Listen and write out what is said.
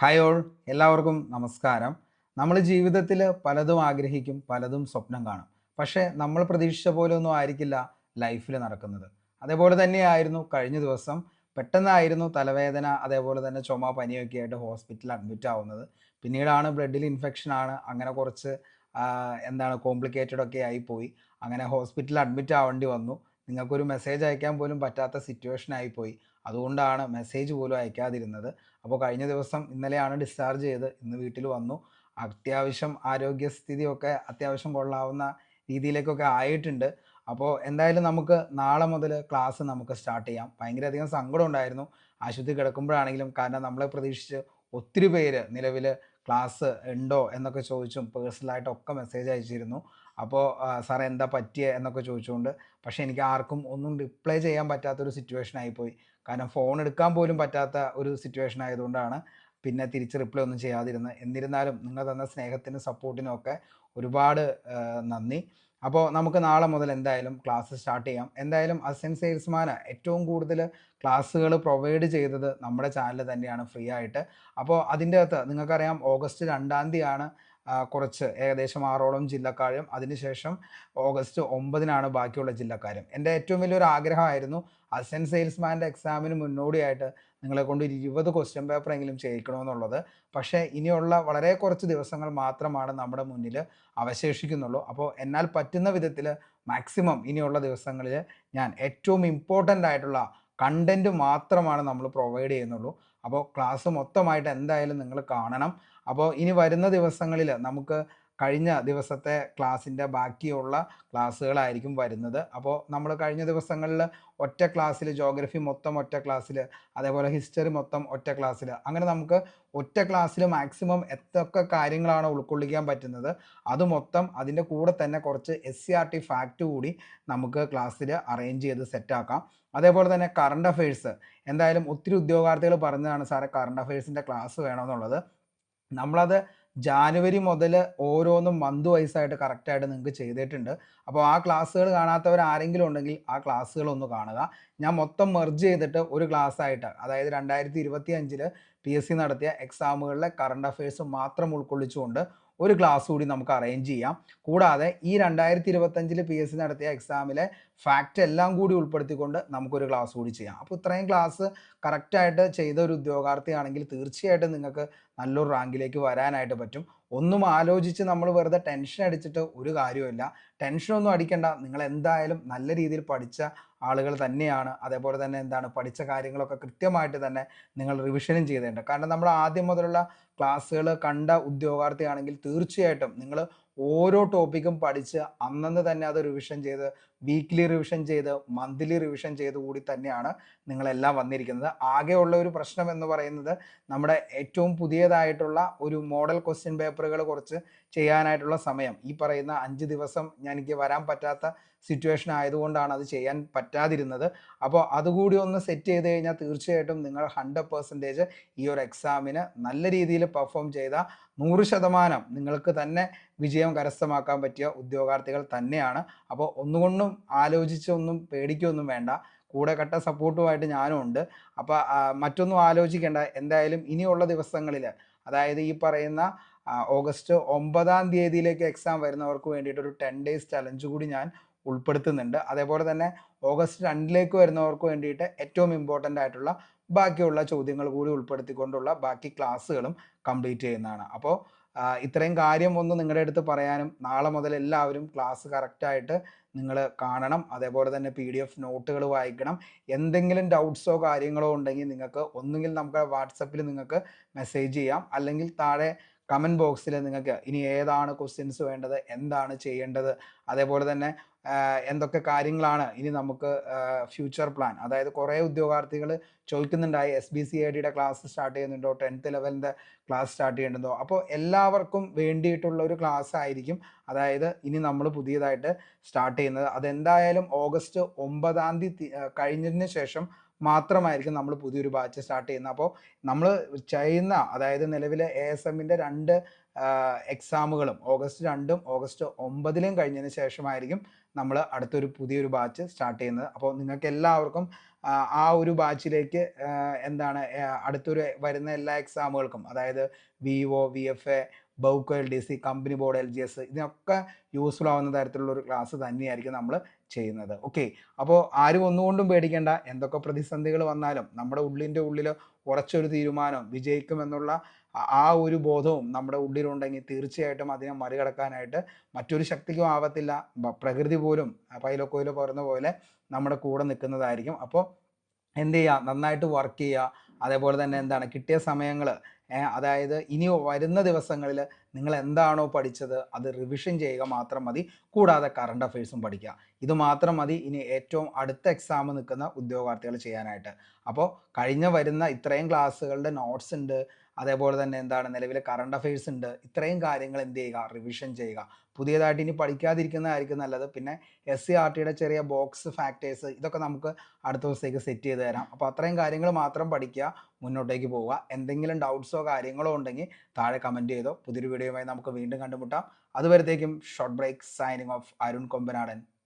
Hi all എല്ലാവർക്കും നമസ്കാരം. നമ്മൾ ജീവിതത്തിൽ പലതും ആഗ്രഹിക്കും പലതും സ്വപ്നം കാണും. പക്ഷേ നമ്മൾ പ്രതീക്ഷിച്ച പോലെ ഒന്നും ആയിരിക്കില്ല ലൈഫിൽ നടക്കുന്നത്. അതേപോലെ തന്നെയായിരുന്നു കഴിഞ്ഞ ദിവസം. പെട്ടെന്നായിരുന്നു തലവേദന അതേപോലെ തന്നെ ചുമ പനിയൊക്കെ ആയിട്ട് ഹോസ്പിറ്റലിൽ അഡ്മിറ്റ് ആവുന്നത്. പിന്നീടാണ് ബ്ലഡിൽ ഇൻഫെക്ഷൻ ആണ്. അങ്ങനെ കുറച്ച് എന്താണ് കോംപ്ലിക്കേറ്റഡ് ഒക്കെ ആയിപ്പോയി അങ്ങനെ ഹോസ്പിറ്റലിൽ അഡ്മിറ്റ് ആവേണ്ടി വന്നു. നിങ്ങൾക്കൊരു മെസ്സേജ് അയക്കാൻ പോലും പറ്റാത്ത സിറ്റുവേഷൻ ആയിപ്പോയി അതുകൊണ്ടാണ് മെസ്സേജ് പോലും അയക്കാതിരുന്നത്. അപ്പോൾ കഴിഞ്ഞ ദിവസം ഇന്നലെയാണ് ഡിസ്ചാർജ് ചെയ്ത്. ഇന്ന് വീട്ടിൽ വന്നു. അത്യാവശ്യം ആരോഗ്യസ്ഥിതിയൊക്കെ അത്യാവശ്യം കൊള്ളാവുന്ന രീതിയിലേക്കൊക്കെ ആയിട്ടുണ്ട്. അപ്പോൾ എന്തായാലും നമുക്ക് നാളെ മുതൽ ക്ലാസ് നമുക്ക് സ്റ്റാർട്ട് ചെയ്യാം. ഭയങ്കരധികം സങ്കടം ഉണ്ടായിരുന്നു. ആശുപത്രി കിടക്കുമ്പോഴാണെങ്കിലും കാരണം നമ്മളെ പ്രതീക്ഷിച്ച് ഒത്തിരി പേര് നിലവിൽ ക്ലാസ് ഉണ്ടോ എന്നൊക്കെ ചോദിച്ചും പേഴ്സണലായിട്ടൊക്കെ മെസ്സേജ് അയച്ചിരുന്നു. അപ്പോൾ സാർ എന്താ പറ്റിയ? എന്നൊക്കെ ചോദിച്ചുകൊണ്ട് പക്ഷേ എനിക്ക് ആർക്കും ഒന്നും റിപ്ലൈ ചെയ്യാൻ പറ്റാത്തൊരു സിറ്റുവേഷൻ ആയിപ്പോയി. കാരണം ഫോൺ എടുക്കാൻ പോലും പറ്റാത്ത ഒരു സിറ്റുവേഷൻ ആയതുകൊണ്ടാണ് പിന്നെ തിരിച്ച് റിപ്ലൈ ഒന്നും ചെയ്യാതിരുന്നത്. എന്നിരുന്നാലും നിങ്ങൾ തന്ന സ്നേഹത്തിനും സപ്പോർട്ടിനും ഒക്കെ ഒരുപാട് നന്ദി. അപ്പോൾ നമുക്ക് നാളെ മുതൽ എന്തായാലും ക്ലാസ് സ്റ്റാർട്ട് ചെയ്യാം. എന്തായാലും അസിസ്റ്റന്റ് സെയിൽസ്മാന് ഏറ്റവും കൂടുതൽ ക്ലാസ്സുകൾ പ്രൊവൈഡ് ചെയ്തത് നമ്മുടെ ചാനൽ തന്നെയാണ് ഫ്രീ ആയിട്ട്. അപ്പോൾ അതിന്റെ അകത്ത് നിങ്ങൾക്കറിയാം ഓഗസ്റ്റ് രണ്ടാം തീയതിയാണ് കുറച്ച് ഏകദേശം ആറോളം ജില്ലക്കാരും അതിനുശേഷം ഓഗസ്റ്റ് ഒമ്പതിനാണ് ബാക്കിയുള്ള ജില്ലക്കാരും. എന്റെ ഏറ്റവും വലിയൊരു ആഗ്രഹമായിരുന്നു അസിസ്റ്റന്റ് സെയിൽസ്മാന്റെ എക്സാമിന് മുന്നോടിയായിട്ട് നിങ്ങളെ കൊണ്ട് ഇരുപത് ക്വസ്റ്റ്യൻ പേപ്പർ എങ്കിലും ചെയ്യിക്കണമെന്നുള്ളത്. പക്ഷേ ഇനിയുള്ള വളരെ കുറച്ച് ദിവസങ്ങൾ മാത്രമാണ് നമ്മുടെ മുന്നിൽ അവശേഷിക്കുന്നുള്ളൂ. അപ്പോൾ എന്നാൽ പറ്റുന്ന വിധത്തിൽ മാക്സിമം ഇനിയുള്ള ദിവസങ്ങളിൽ ഞാൻ ഏറ്റവും ഇമ്പോർട്ടന്റ് ആയിട്ടുള്ള കണ്ടന്റ് മാത്രമാണ് നമ്മൾ പ്രൊവൈഡ് ചെയ്യുന്നുള്ളൂ. അപ്പോൾ ക്ലാസ് മൊത്തമായിട്ട് എന്തായാലും നിങ്ങൾ കാണണം. അപ്പോൾ ഇനി വരുന്ന ദിവസങ്ങളിൽ നമുക്ക് കഴിഞ്ഞ ദിവസത്തെ ക്ലാസ്സിന്റെ ബാക്കിയുള്ള ക്ലാസ്സുകളായിരിക്കും വരുന്നത്. അപ്പോൾ നമ്മൾ കഴിഞ്ഞ ദിവസങ്ങളിൽ ഒറ്റ ക്ലാസ്സിൽ ജോഗ്രഫി മൊത്തം ഒറ്റ ക്ലാസ്സിൽ അതേപോലെ ഹിസ്റ്ററി മൊത്തം ഒറ്റ ക്ലാസ്സിൽ. അങ്ങനെ നമുക്ക് ഒറ്റ ക്ലാസ്സിൽ മാക്സിമം എത്തൊക്കെ കാര്യങ്ങളാണ് ഉൾക്കൊള്ളിക്കാൻ പറ്റുന്നത്. അത് മൊത്തം അതിന്റെ കൂടെ തന്നെ കുറച്ച് S C R T fact കൂടി നമുക്ക് ക്ലാസ്സിൽ അറേഞ്ച് ചെയ്ത് സെറ്റാക്കാം അതേപോലെ തന്നെ കറണ്ട് അഫയേഴ്സ് എന്തായാലും ഒത്തിരി ഉദ്യോഗാർത്ഥികൾ പറഞ്ഞതാണ് സാറേ കറണ്ട് അഫയേഴ്സിന്റെ ക്ലാസ് വേണമെന്നുള്ളത്. നമ്മളത് ജാനുവരി മുതൽ ഓരോന്നും മന്ത് വൈസായിട്ട് കറക്റ്റായിട്ട് നിങ്ങൾക്ക് ചെയ്തിട്ടുണ്ട്. അപ്പോൾ ആ ക്ലാസ്സുകൾ കാണാത്തവർ ആരെങ്കിലും ഉണ്ടെങ്കിൽ ആ ക്ലാസ്സുകൾ ഒന്ന് കാണുക. ഞാൻ മൊത്തം മെർജ് ചെയ്തിട്ട് ഒരു ക്ലാസ് ആയിട്ട് അതായത് രണ്ടായിരത്തി ഇരുപത്തി അഞ്ചിൽ പി എസ് സി നടത്തിയ എക്സാമുകളിലെ കറണ്ട് അഫയേഴ്സ് മാത്രം ഉൾക്കൊള്ളിച്ചുകൊണ്ട് ഒരു ക്ലാസ് കൂടി നമുക്ക് അറേഞ്ച് ചെയ്യാം. കൂടാതെ ഈ രണ്ടായിരത്തി ഇരുപത്തഞ്ചിൽ പി എസ് സി നടത്തിയ എക്സാമിലെ ഫാക്റ്റ് എല്ലാം കൂടി ഉൾപ്പെടുത്തിക്കൊണ്ട് നമുക്കൊരു ക്ലാസ് കൂടി ചെയ്യാം. അപ്പോൾ ഇത്രയും ക്ലാസ് കറക്റ്റായിട്ട് ചെയ്ത ഒരു ഉദ്യോഗാർത്ഥിയാണെങ്കിൽ തീർച്ചയായിട്ടും നിങ്ങൾക്ക് നല്ലൊരു റാങ്കിലേക്ക് വരാനായിട്ട് പറ്റും. ഒന്നും ആലോചിച്ച് നമ്മൾ വെറുതെ ടെൻഷൻ അടിച്ചിട്ട് ഒരു കാര്യവുമില്ല. ടെൻഷനൊന്നും അടിക്കണ്ട. നിങ്ങൾ എന്തായാലും നല്ല രീതിയിൽ പഠിച്ച ആളുകൾ തന്നെയാണ്. അതേപോലെ തന്നെ എന്താണ് പഠിച്ച കാര്യങ്ങളൊക്കെ കൃത്യമായിട്ട് തന്നെ നിങ്ങൾ റിവിഷനും ചെയ്തേണ്ട. കാരണം നമ്മൾ ആദ്യം മുതലുള്ള ക്ലാസ്സുകൾ കണ്ട ഉദ്യോഗാർത്ഥിയാണെങ്കിൽ തീർച്ചയായിട്ടും നിങ്ങൾ ഓരോ ടോപ്പിക്കും പഠിച്ച് അന്നന്ന് തന്നെ അത് റിവിഷൻ ചെയ്ത് വീക്ക്ലി റിവിഷൻ ചെയ്ത് മന്ത്ലി റിവിഷൻ ചെയ്ത് കൂടി തന്നെയാണ് നിങ്ങളെല്ലാം വന്നിരിക്കുന്നത്. ആകെയുള്ള ഒരു പ്രശ്നം എന്ന് പറയുന്നത് നമ്മുടെ ഏറ്റവും പുതിയതായിട്ടുള്ള ഒരു മോഡൽ ക്വസ്റ്റ്യൻ പേപ്പറുകൾ കുറച്ച് ചെയ്യാനായിട്ടുള്ള സമയം. ഈ പറയുന്ന അഞ്ച് ദിവസം ഞാൻ എനിക്ക് വരാൻ പറ്റാത്ത സിറ്റുവേഷൻ ആയതുകൊണ്ടാണ് അത് ചെയ്യാൻ പറ്റാതിരുന്നത്. അപ്പോൾ അതുകൂടി ഒന്ന് സെറ്റ് ചെയ്ത് കഴിഞ്ഞാൽ തീർച്ചയായിട്ടും നിങ്ങൾ ഹൺഡ്രഡ് പെർസെന്റേജ് ഈ ഒരു എക്സാമിന് നല്ല രീതിയിൽ പെർഫോം ചെയ്ത നൂറ് ശതമാനം നിങ്ങൾക്ക് തന്നെ വിജയം കരസ്ഥമാക്കാൻ പറ്റിയ ഉദ്യോഗാർത്ഥികൾ തന്നെയാണ്. അപ്പോൾ ഒന്നുകൊണ്ടും ആലോചിച്ചൊന്നും പേടിക്കൊന്നും വേണ്ട. കൂടെ കട്ട സപ്പോർട്ടുമായിട്ട് ഞാനും ഉണ്ട്. അപ്പോൾ മറ്റൊന്നും ആലോചിക്കേണ്ട. എന്തായാലും ഇനിയുള്ള ദിവസങ്ങളിൽ അതായത് ഈ പറയുന്ന ഓഗസ്റ്റ് ഒമ്പതാം തീയതിയിലേക്ക് എക്സാം വരുന്നവർക്ക് വേണ്ടിയിട്ട് ഒരു ടെൻ ഡേയ്സ് ചലഞ്ച് കൂടി ഞാൻ ഉൾപ്പെടുത്തുന്നുണ്ട്. അതേപോലെ തന്നെ ഓഗസ്റ്റ് രണ്ടിലേക്ക് വരുന്നവർക്ക് വേണ്ടിയിട്ട് ഏറ്റവും ഇമ്പോർട്ടന്റ് ആയിട്ടുള്ള ബാക്കിയുള്ള ചോദ്യങ്ങൾ കൂടി ഉൾപ്പെടുത്തിക്കൊണ്ടുള്ള ബാക്കി ക്ലാസ്സുകളും കംപ്ലീറ്റ് ചെയ്യുന്നതാണ്. അപ്പോൾ ഇത്രയും കാര്യം ഒന്ന് നിങ്ങളുടെ അടുത്ത് പറയാനും നാളെ മുതൽ എല്ലാവരും ക്ലാസ് കറക്റ്റായിട്ട് നിങ്ങൾ കാണണം. അതേപോലെ തന്നെ പി ഡി എഫ് നോട്ടുകൾ വായിക്കണം. എന്തെങ്കിലും ഡൗട്ട്സോ കാര്യങ്ങളോ ഉണ്ടെങ്കിൽ നിങ്ങൾക്ക് ഒന്നുകിൽ നമുക്ക് വാട്സപ്പിൽ നിങ്ങൾക്ക് മെസ്സേജ് ചെയ്യാം. അല്ലെങ്കിൽ താഴെ കമന്റ് ബോക്സിൽ നിങ്ങൾക്ക് ഇനി ഏതാണ് ക്വസ്റ്റ്യൻസ് വേണ്ടത്? എന്താണ് ചെയ്യേണ്ടത്? അതേപോലെ തന്നെ എന്തൊക്കെ കാര്യങ്ങളാണ് ഇനി നമുക്ക് ഫ്യൂച്ചർ പ്ലാൻ അതായത് കുറേ ഉദ്യോഗാർത്ഥികൾ ചോദിക്കുന്നുണ്ടായി എസ് ബി സി ഐ ഡിയുടെ ക്ലാസ് സ്റ്റാർട്ട് ചെയ്യുന്നുണ്ടോ? ടെൻത്ത് ലെവലിന്റെ ക്ലാസ് സ്റ്റാർട്ട് ചെയ്യുന്നുണ്ടോ അപ്പോൾ എല്ലാവർക്കും വേണ്ടിയിട്ടുള്ള ഒരു ക്ലാസ് ആയിരിക്കും. അതായത് ഇനി നമ്മൾ പുതിയതായിട്ട് സ്റ്റാർട്ട് ചെയ്യുന്നത്. അതെന്തായാലും ഓഗസ്റ്റ് ഒമ്പതാം തീയതി കഴിഞ്ഞതിന് ശേഷം മാത്രമായിരിക്കും നമ്മൾ പുതിയൊരു ബാച്ച് സ്റ്റാർട്ട് ചെയ്യുന്നത്. അപ്പോൾ നമ്മൾ ചെയ്യുന്ന അതായത് നിലവിലെ എ എസ് എമ്മിന്റെ രണ്ട് എക്സാമുകളും ഓഗസ്റ്റ് രണ്ടും ഓഗസ്റ്റ് ഒമ്പതിലും കഴിഞ്ഞതിന് ശേഷമായിരിക്കും നമ്മൾ അടുത്തൊരു പുതിയൊരു ബാച്ച് സ്റ്റാർട്ട് ചെയ്യുന്നത്. അപ്പോൾ നിങ്ങൾക്ക് എല്ലാവർക്കും ആ, ഒരു ബാച്ചിലേക്ക് എന്താണ് അടുത്തൊരു വരുന്ന എല്ലാ എക്സാമുകൾക്കും അതായത് V O V F A ബൗക്കോ L D C company board L G S ഇതിനൊക്കെ യൂസ്ഫുൾ ആവുന്ന തരത്തിലുള്ള ഒരു ക്ലാസ് തന്നെയായിരിക്കും നമ്മൾ ചെയ്യുന്നത്. ഓക്കെ അപ്പോൾ ആരും ഒന്നുകൊണ്ടും പേടിക്കേണ്ട. എന്തൊക്കെ പ്രതിസന്ധികൾ വന്നാലും നമ്മുടെ ഉള്ളിന്റെ ഉള്ളിൽ ഉറച്ചൊരു തീരുമാനം വിജയിക്കുമെന്നുള്ള ആ- ഒരു ബോധവും നമ്മുടെ ഉള്ളിലുണ്ടെങ്കിൽ തീർച്ചയായിട്ടും അതിനെ മറികടക്കാനായിട്ട് മറ്റൊരു ശക്തിക്കും ആവത്തില്ല. പ്രകൃതി പോലും പൈലോ പറഞ്ഞ പോലെ നമ്മുടെ കൂടെ നിൽക്കുന്നതായിരിക്കും. അപ്പോൾ എന്ത് ചെയ്യുക? നന്നായിട്ട് വർക്ക് ചെയ്യുക. അതേപോലെ തന്നെ എന്താണ്? കിട്ടിയ സമയങ്ങൾ അതായത് ഇനി വരുന്ന ദിവസങ്ങളിൽ നിങ്ങൾ എന്താണോ പഠിച്ചത് അത് റിവിഷൻ ചെയ്യുക മാത്രം മതി. കൂടാതെ കറണ്ട് അഫയേഴ്സും പഠിക്കുക. ഇത് മാത്രം മതി ഇനി ഏറ്റവും അടുത്ത എക്സാം നിൽക്കുന്ന ഉദ്യോഗാർത്ഥികൾ ചെയ്യാനായിട്ട്. അപ്പോൾ കഴിഞ്ഞ വരുന്ന ഇത്രയും ക്ലാസ്സുകളുടെ നോട്ട്സ് ഉണ്ട്. അതേപോലെ തന്നെ എന്താണ് നിലവിലെ കറണ്ട് അഫയേഴ്സ് ഉണ്ട്. ഇത്രയും കാര്യങ്ങൾ എന്ത് ചെയ്യുക? റിവിഷൻ ചെയ്യുക. പുതിയതായിട്ട് ഇനി പഠിക്കാതിരിക്കുന്നതായിരിക്കും നല്ലത്. പിന്നെ എസ് സി ആർ ടിയുടെ ചെറിയ ബോക്സ് ഫാക്ടേഴ്സ് ഇതൊക്കെ നമുക്ക് അടുത്ത ദിവസത്തേക്ക് സെറ്റ് ചെയ്ത് തരാം. അപ്പോൾ അത്രയും കാര്യങ്ങൾ മാത്രം പഠിക്കുക. മുന്നോട്ടേക്ക് പോവുക. എന്തെങ്കിലും ഡൗട്ട്സോ കാര്യങ്ങളോ ഉണ്ടെങ്കിൽ താഴെ കമന്റ് ചെയ്തോ. പുതിയൊരു വീഡിയോയുമായി നമുക്ക് വീണ്ടും കണ്ടുമുട്ടാം. അതുവരത്തേക്കും short break signing off Arun Kombanadan.